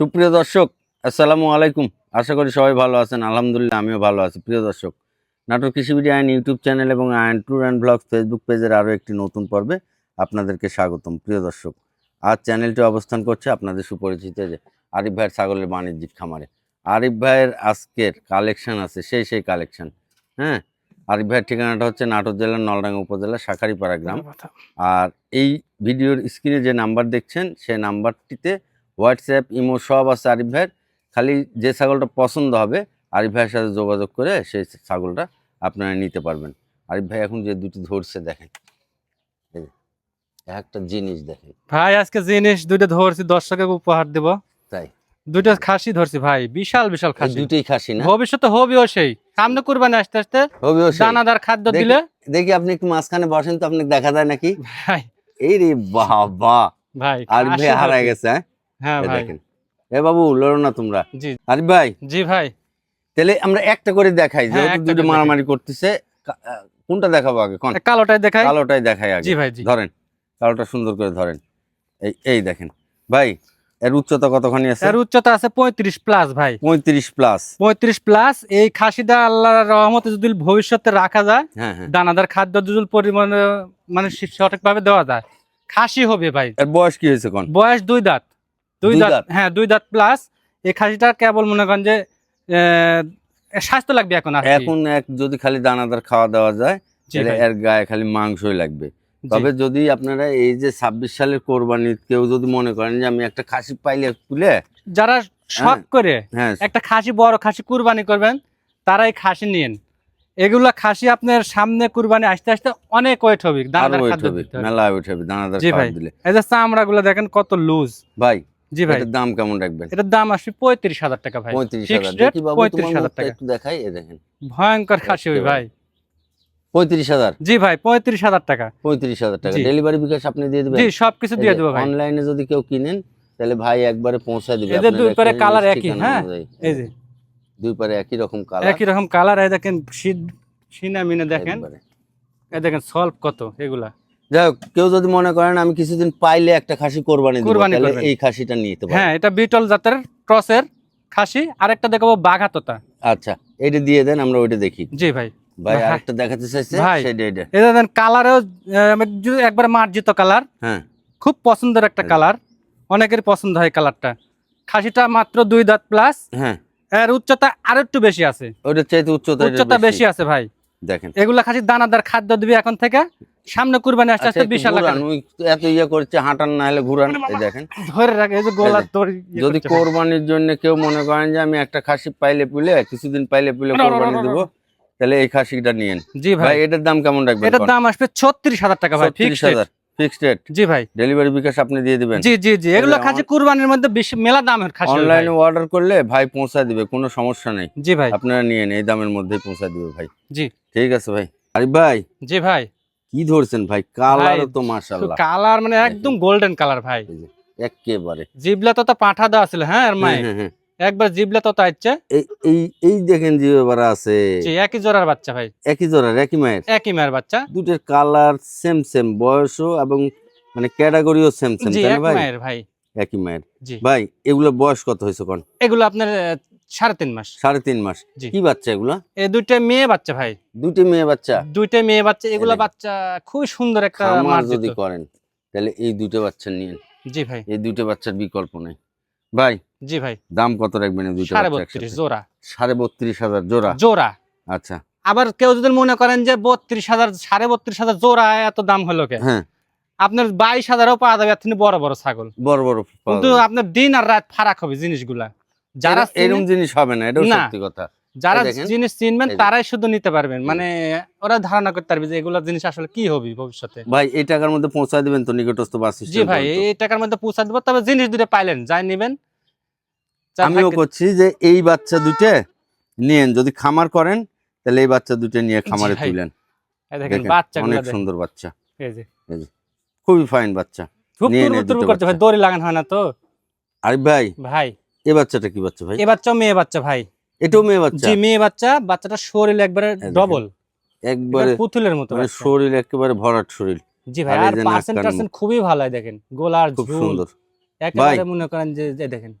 সুপ্রিয় দর্শক আসসালামু আলাইকুম। আশা করি সবাই ভালো আছেন। আলহামদুলিল্লাহ আমিও ভালো আছি। প্রিয় দর্শক নাটক কৃষিবিডি আইন ইউটিউব চ্যানেল এবং আইন ট্যুর অ্যান্ড ব্লগ ফেসবুক পেজের আরও একটি নতুন পর্বে আপনাদেরকে স্বাগতম। প্রিয় দর্শক আজ চ্যানেলটি অবস্থান করছে আপনাদের সুপরিচিত যে আরিফ ভাইয়ের ছাগলের বাণিজ্যিক খামারে। আরিফ ভাইয়ের আজকের কালেকশন আছে সেই সেই কালেকশন। হ্যাঁ আরিফ ভাইয়ের ঠিকানাটা হচ্ছে নাটোর জেলার নলডাঙ্গা উপজেলা শাখারিপাড়া গ্রাম। আর এই ভিডিওর স্ক্রিনে যে নাম্বার দেখছেন সেই নাম্বারটিতে হোয়াটসঅ্যাপ ইমো সব আছে আরিফ ভাইয়ের। খালি যে ছাগলটা পছন্দ হবে আরিফ ভাইয়ের সাথে যোগাযোগ করে সেই ছাগলটা আপনারা নিতে পারবেন। আরিফ ভাই এখন যে দুটি ধরছে দেখেন। একটা জিনিস দেখেন। ভাই আজকে জিনিস দুইটা ধরছি দর্শকের উপহার দেব। তাই? দুইটা খাসি ধরছি ভাই বিশাল বিশাল খাসি। দুটোই খাসি না? ভবিষ্যতে হবিও সেই। সামনে কুরবানি আসতে আসতে হবিও। দানাদার খাদ্য দিলে দেখি আপনি একটু মাঝখানে বসেন তো আপনাকে দেখা যায় নাকি? ভাই। এই রে বাবা। ভাই আর ভাই ধরছি। গেছে হ্যাঁ? হ্যাঁ এই ভাই। দেখেন। এ বাবু লড়ো না তোমরা। জি। আরিফ ভাই। জি ভাই। তাহলে আমরা একটা করে দেখাই হ্যাঁ, যেহেতু দুটো মারামারি করতেছে কোনটা দেখাবো আগে? কোন? কালোটাই দেখাই। কালোটাই দেখাই আগে। জি ভাই জি। ধরেন কালোটা সুন্দর করে ধরেন। এই এই দেখেন। ভাই এর উচ্চতা কতখানি আছে? এর উচ্চতা আছে পঁয়ত্রিশ প্লাস ভাই। পঁয়ত্রিশ প্লাস পঁয়ত্রিশ প্লাস এই খাসিটা আল্লাহর রহমতে যদি ভবিষ্যতে রাখা যায় হ্যাঁ দানাদার খাদ্য পরিমাণে মানে সঠিক ভাবে দেওয়া যায়। খাসি হবে ভাই। এর বয়স কি হয়েছে কোন? বয়স দুই দাঁত। দুই দাঁত? হ্যাঁ দুই দাঁত প্লাস এই খাসিটা কেবল মনে করেন যে স্বাস্থ্য লাগবে এখন এখন এক যদি খালি দানাদার খাওয়া দেওয়া যায় তাহলে এর গায়ে খালি মাংসই লাগবে। তবে যদি আপনারা এই যে ছাব্বিশ সালের কোরবানি কেউ যদি মনে করেন যে আমি একটা খাসি পাইলে তুলে যারা শখ করে হ্যাঁ। একটা খাসি বড় খাসি কুরবানি করবেন তারাই খাসি নিন এগুলা খাসি আপনার সামনে কুরবানি আসতে আসতে অনেক ওয়েট হবে দানাদার খাদ্য দিতে হবে। মেলা ওয়েট হবে দানাদার ভাই। দিলে। এই যে চামড়া গুলো দেখেন কত লুজ ভাই জি ভাই। এটার দাম কেমন রাখবেন? এটার দাম আসবে পঁয়ত্রিশ হাজার টাকা ভাই। পঁয়ত্রিশ হাজার। পঁয়ত্রিশ হাজার টাকা। একটু দেখাই এ দেখেন। ভয়ঙ্কর খাসি হবে ভাই। পঁয়ত্রিশ হাজার? জি ভাই পঁয়ত্রিশ হাজার টাকা। পঁয়ত্রিশ হাজার টাকা। ডেলিভারি বিকাশ আপনি দিয়ে দিবেন? জি সবকিছু দিয়ে দেবো ভাই। অনলাইনে যদি কেউ কিনেন তাহলে ভাই একবারে পৌঁছায় দিবে। এদের দুই পারে কালার একই, হ্যাঁ? এই যে। দুই পারে একই রকম কালার একই রকম কালার এই দেখেন শীত সিনা মিনে দেখেন। এই দেখেন সলভ কত এগুলা। যাই হোক কেউ যদি মনে করেন আমি কিছুদিন পাইলে একটা খাসি কোরবানি কোরবানি এই খাসিটা নিতে হ্যাঁ এটা বিটল জাতের ক্রসের খাসি আরেকটা দেখাবো বাঘাততা। আচ্ছা এটা দিয়ে দেন আমরা ওইটা দেখি। জি ভাই। ভাই ভাই। আরেকটা দেখাতে চাইছে সেটা এটা এটা দেন কালারেও একবার মার্জিত কালার হ্যাঁ। খুব পছন্দের একটা কালার অনেকেরই পছন্দ হয় কালারটা। খাসিটা মাত্র দুই দাঁত প্লাস হ্যাঁ। এর উচ্চতা আরও একটু বেশি আছে। ওইটার চাইতে উচ্চতা উচ্চতা বেশি আছে ভাই। দেখেন। এগুলা খাসি দানাদার খাদ্য দিবি এখন থেকে। সামনে কুরবানি আস্তে আচ্ছা আস্তে একটু বিশাল এত ইয়ে করছে হাঁটান না হলে ঘুরান দেখেন। ধরে রাখে এই যে গোলা ইয়ে যদি কোরবানির জন্য কেউ মনে করেন যে আমি একটা খাসি পাইলে পুলে কিছুদিন পাইলে পুলে কোরবানি দেবো তাহলে এই খাসিটা নিয়েন। জি ভাই। এটার দাম কেমন রাখবেন এটার দাম আসবে ছত্রিশ হাজার টাকা ভাই তিরিশ ফিক্সড হাজার ফিক্সড রেট জি ভাই। ডেলিভারি বিকাশ আপনি দিয়ে দিবেন। জি জি জি। এগুলো তাহলে খাসি কুরবানির মধ্যে বেশি মেলা দামের খাসি হবে অনলাইনে অর্ডার করলে ভাই দিবে কোনো সমস্যা নেই। জি ভাই। আপনারা নিয়েন এই দামের মধ্যেই পৌঁছায় দিবে ভাই। জি। ঠিক আছে ভাই। আরে ভাই জি ভাই। কি ধরছেন ভাই? কালারও তো মাশাআল্লাহ। কালার মানে একদম গোল্ডেন কালার ভাই। একেবারে। জিবলা তো তো পাঠা দেওয়া ছিল হ্যাঁ আর মাই হ্যাঁ, হ্যাঁ, হ্যাঁ। একবার জিবলা তো আইছে। এই এই এই দেখেন যে এবার আছে। জি একই জোড়ার বাচ্চা ভাই। একই জোড়ার একই মায়ের? একই মায়ের বাচ্চা। দুটোর কালার সেম সেম বয়সও এবং মানে ক্যাটাগরিও সেম সেম তাই না ভাই? মায়ের ভাই। একই মায়ের। ভাই এগুলো বয়স কত হয়েছে কোন? এগুলো আপনার সাড়ে তিন মাস। সাড়ে তিন মাস। কি বাচ্চা এগুলো? এই দুইটা মেয়ে বাচ্চা ভাই। দুটি মেয়ে বাচ্চা? দুইটা মেয়ে বাচ্চা। এগুলো বাচ্চা খুবই সুন্দর একটা খামার যদি করেন তাহলে এই দুটো বাচ্চা নিন জি ভাই। এই দুটো বাচ্চার বিকল্প নেই। ভাই জি ভাই। দাম কত রাখবেন দুটো সাড়ে বত্রিশ জোড়া। সাড়ে বত্রিশ হাজার জোড়া? জোড়া। আচ্ছা। আবার কেউ যদি মনে করেন যে বত্রিশ হাজার সাড়ে বত্রিশ হাজার জোড়া এত দাম হলো কে? হ্যাঁ। আপনার বাইশ হাজারও পাওয়া যাবে বড় বড় ছাগল। বড় বড় কিন্তু আপনার দিন আর রাত ফারাক হবে জিনিসগুলা। যারা এরা- এরম চিনে- জিনিস হবে না এটাও না। সত্যি কথা। যারা এই জিনিস চিনবেন তারাই শুধু নিতে পারবেন। মানে ওরা ধারণা করতে পারবে যে এগুলো জিনিস আসলে কি হবে ভবিষ্যতে। ভাই এই টাকার মধ্যে পৌঁছায় দিবেন তো নিকটস্থ বাস জি ভাই এই টাকার মধ্যে পৌঁছা দেবো তবে জিনিস দুটো পাইলেন যাই নেবেন আমিও করছি যে এই বাচ্চা দুটো নিয়েন যদি খামার করেন তাহলে এই বাচ্চা দুটো নিয়ে খামারে। তুলেন। এই দেখেন বাচ্চা অনেক সুন্দর বাচ্চা। খুবই ফাইন বাচ্চা। দুটো করতে ভাই দড়ি লাগানো হয় না তো? আরে ভাই ভাই। এই বাচ্চাটা কি বাচ্চা ভাই? এ বাচ্চা মেয়ে বাচ্চা ভাই। এটাও মেয়ে বাচ্চা? জি মেয়ে বাচ্চা বাচ্চাটা শরীর একবারে ডবল। একবারে পুতুলের মতো মানে শরীর একেবারে ভরাট শরীর। জি ভাই আর নাক পার্সেন্ট খুবই ভালো হয় দেখেন। গোলার খুব সুন্দর। একেবারে মনে করেন যে দেখেন।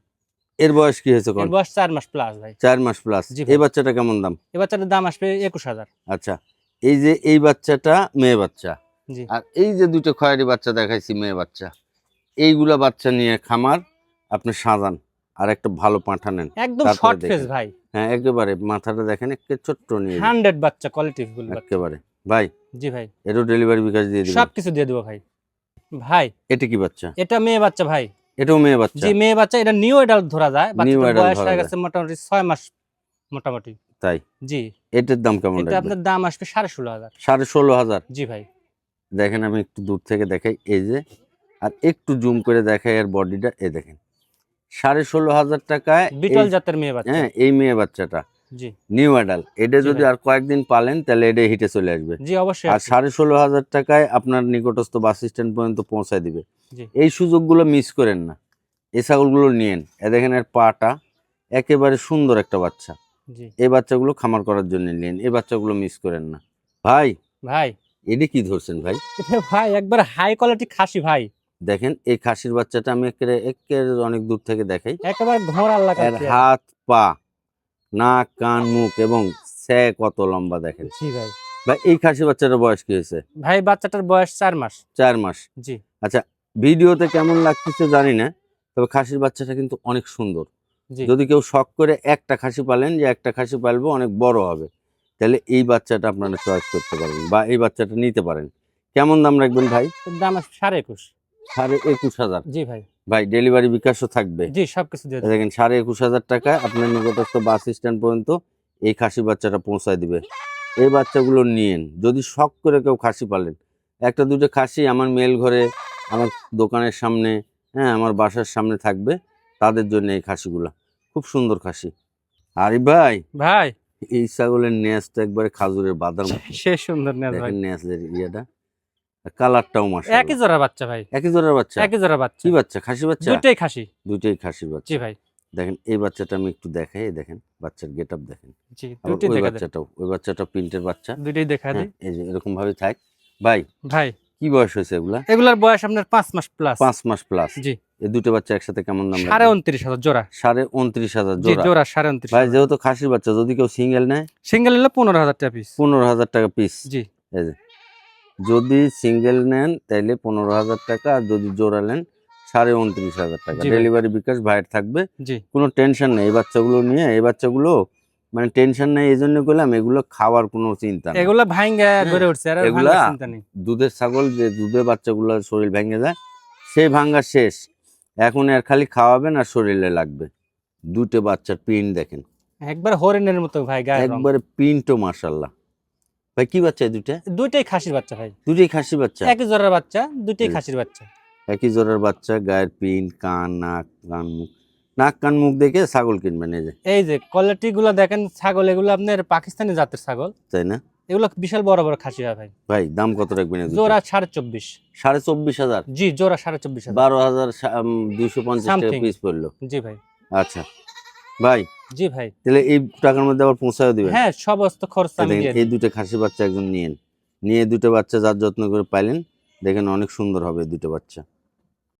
এর বয়স কি হয়েছে কোন? এর বয়স চার মাস প্লাস ভাই। চার মাস প্লাস এই বাচ্চাটা কেমন দাম? এই বাচ্চাটার দাম আসবে একুশ হাজার। আচ্ছা এই যে এই বাচ্চাটা মেয়ে বাচ্চা। আর এই যে দুটো খয়েরি বাচ্চা দেখাইছি মেয়ে বাচ্চা। এইগুলা বাচ্চা নিয়ে খামার আপনি সাজান। আর একটা ভালো পাঁঠা নেন। একদম শর্ট ফেস ভাই। হ্যাঁ একেবারে মাথাটা দেখেন একটু ছোট্ট নিয়ে দিন। হান্ড্রেড বাচ্চা কোয়ালিটি ফুল বাচ্চা। একেবারে। ভাই জি ভাই। এরও ডেলিভারি বিকাশ দিয়ে দিবেন। সব কিছু দিয়ে দেবো ভাই। ভাই এটা কি বাচ্চা? এটা মেয়ে বাচ্চা ভাই। এটাও মেয়ে বাচ্চা? জি মেয়ে বাচ্চা এটা নিউ এডাল্ট ধরা যায়। বাচ্চাটার বয়স হয়ে গেছে মোটামুটি ছয় মাস মোটামুটি। তাই? জি। এটার দাম কেমন এটা আপনার দাম আসবে সাড়ে ষোলো হাজার। সাড়ে ষোলো হাজার? জি ভাই। দেখেন আমি একটু দূর থেকে দেখাই। এই যে আর একটু জুম করে দেখাই এর বডিটা এ দেখেন। সাড়ে ষোলো হাজার টাকায় বিটল জাতের মেয়ে বাচ্চা। হ্যাঁ এই মেয়ে বাচ্চাটা। জি। নিউ অ্যাডাল এটা যদি আর কয়েকদিন পালেন তাহলে এটা হিটে চলে আসবে। জি অবশ্যই আর সাড়ে ষোলো হাজার টাকায় আপনার নিকটস্থ বাস স্ট্যান্ড পর্যন্ত পৌঁছায় দিবে। এই সুযোগগুলো মিস করেন না। এই ছাগলগুলো নিয়েন। এ দেখেন এর পাটা একেবারে সুন্দর একটা বাচ্চা। এই বাচ্চাগুলো খামার করার জন্য নিন এই বাচ্চাগুলো মিস করেন না। ভাই ভাই। এটা কি ধরছেন ভাই? ভাই একবার হাই কোয়ালিটি খাসি ভাই। দেখেন এই খাসির বাচ্চাটা আমি একেবারে অনেক দূর থেকে দেখাই। একেবারে ঘোড় আল্লাহ এর হাত পা নাক কান মুখ এবং সে কত লম্বা দেখেন। জি ভাই। ভাই এই খাসি বাচ্চাটার বয়স কি হয়েছে? ভাই বাচ্চাটার বয়স চার মাস। চার মাস। জি। আচ্ছা ভিডিওতে কেমন লাগতেছে জানি না তবে খাসির বাচ্চাটা কিন্তু অনেক সুন্দর। যদি কেউ শখ করে একটা খাসি পালেন যে একটা খাসি পালবো অনেক বড় হবে। তাহলে এই বাচ্চাটা আপনারা চয়েস করতে পারেন বা এই বাচ্চাটা নিতে পারেন। কেমন দাম রাখবেন ভাই? দাম সাড়ে একুশ। সাড়ে একুশ হাজার। জি ভাই। ভাই ডেলিভারি বিকাশও থাকবে। জি সবকিছু দিয়ে দেখেন সাড়ে একুশ হাজার টাকায় আপনার নিকটস্থ বাস স্ট্যান্ড পর্যন্ত এই খাসি বাচ্চাটা পৌঁছায় দিবে। এই বাচ্চাগুলো নিয়েন যদি শখ করে কেউ খাসি পালেন। একটা দুটো খাসি আমার মেল ঘরে আমার দোকানের সামনে হ্যাঁ আমার বাসার সামনে থাকবে তাদের জন্য এই খাসিগুলা। খুব সুন্দর খাসি। আরে ভাই! ভাই! এই ছাগলের নেজটা একবারে খাজুরের বাদাম। সে সুন্দর নেস ভাই। দেখেন ইয়েটা। কালারটাও মাসা একই জোড়া বাচ্চা ভাই। একই জোড়ার বাচ্চা? একই জোড়া বাচ্চা। কি বাচ্চা? খাসি বাচ্চা? দুটোই খাসি। দুইটাই খাসির বাচ্চা। জি ভাই। দেখেন এই বাচ্চাটা আমি একটু দেখাই দেখেন বাচ্চার গেট আপ দেখেন। জি দুটোই দেখা বাচ্চাটাও ওই বাচ্চাটা প্রিন্টের বাচ্চা। দুটোই দেখা হ্যাঁ, এই যে এরকম ভাবে থাক ভাই ভাই। কি বয়স হয়েছে এগুলা? এগুলার বয়স আপনার পাঁচ মাস প্লাস পাঁচ মাস প্লাস জি। এই দুটো বাচ্চা একসাথে কেমন দাম সাড়ে উনত্রিশ হাজার জোড়া। সাড়ে উনত্রিশ হাজার জোড়া। জোড়া সাড়ে উনত্রিশ ভাই যেহেতু খাসির বাচ্চা যদি কেউ সিঙ্গেল নেয়? সিঙ্গেল নিলে পনেরো হাজার টাকা পিস পনেরো হাজার টাকা পিস জি। এই যে যদি সিঙ্গেল নেন তাইলে পনেরো হাজার টাকা আর যদি জোড়া নেন সাড়ে উনত্রিশ হাজার টাকা। ডেলিভারি বিকাশ ভাইয়ের থাকবে। কোনো টেনশন নেই। এই বাচ্চাগুলো নিয়ে এই বাচ্চাগুলো মানে টেনশন নেই এই জন্য করলাম এগুলো খাওয়ার কোনো চিন্তা এগুলা ভাঙ্গা হ্যাঁ, উঠছে আর এগুলা- দুধের ছাগল যে দুধের বাচ্চাগুলো শরীর ভেঙে যায় সেই ভাঙ্গা শেষ। এখন আর খালি খাওয়াবেন আর শরীরে লাগবে। দুটো বাচ্চার পিন দেখেন। একবার হরিণের মতো ভাই একবারে প্রিন্টও মার্শাল্লাহ ভাই কি বাচ্চা দুইটা? দুইটাই খাসির বাচ্চা ভাই। দুটোই খাসি বাচ্চা? একই জোড়ার বাচ্চা দুইটাই খাসির বাচ্চা। একই জোড়ার বাচ্চা গায়ের প্রিন্ট কান নাক কান মুখ। নাক কান মুখ দেখে ছাগল কিনবেন এই যে। এই যে কোয়ালিটি গুলো দেখেন ছাগল এগুলো আপনার পাকিস্তানি জাতের ছাগল। তাই না? এগুলো বিশাল বড় বড় খাসি হয় ভাই। ভাই দাম কত রাখবেন জোড়া সাড়ে চব্বিশ। সাড়ে চব্বিশ হাজার? জি জোড়া সাড়ে চব্বিশ হাজার। বারো হাজার দুইশো পঞ্চাশ টাকা পিস পড়ল। জি ভাই। আচ্ছা। ভাই? জি ভাই। তাহলে এই টাকার মধ্যে আবার পৌঁছায় দিবেন? হ্যাঁ সমস্ত খরচ আমি দিয়ে এই। দুটো খাসি বাচ্চা একজন নিয়েন। নিয়ে দুটো বাচ্চা যার যত্ন করে পাইলেন দেখেন অনেক সুন্দর হবে দুটো বাচ্চা।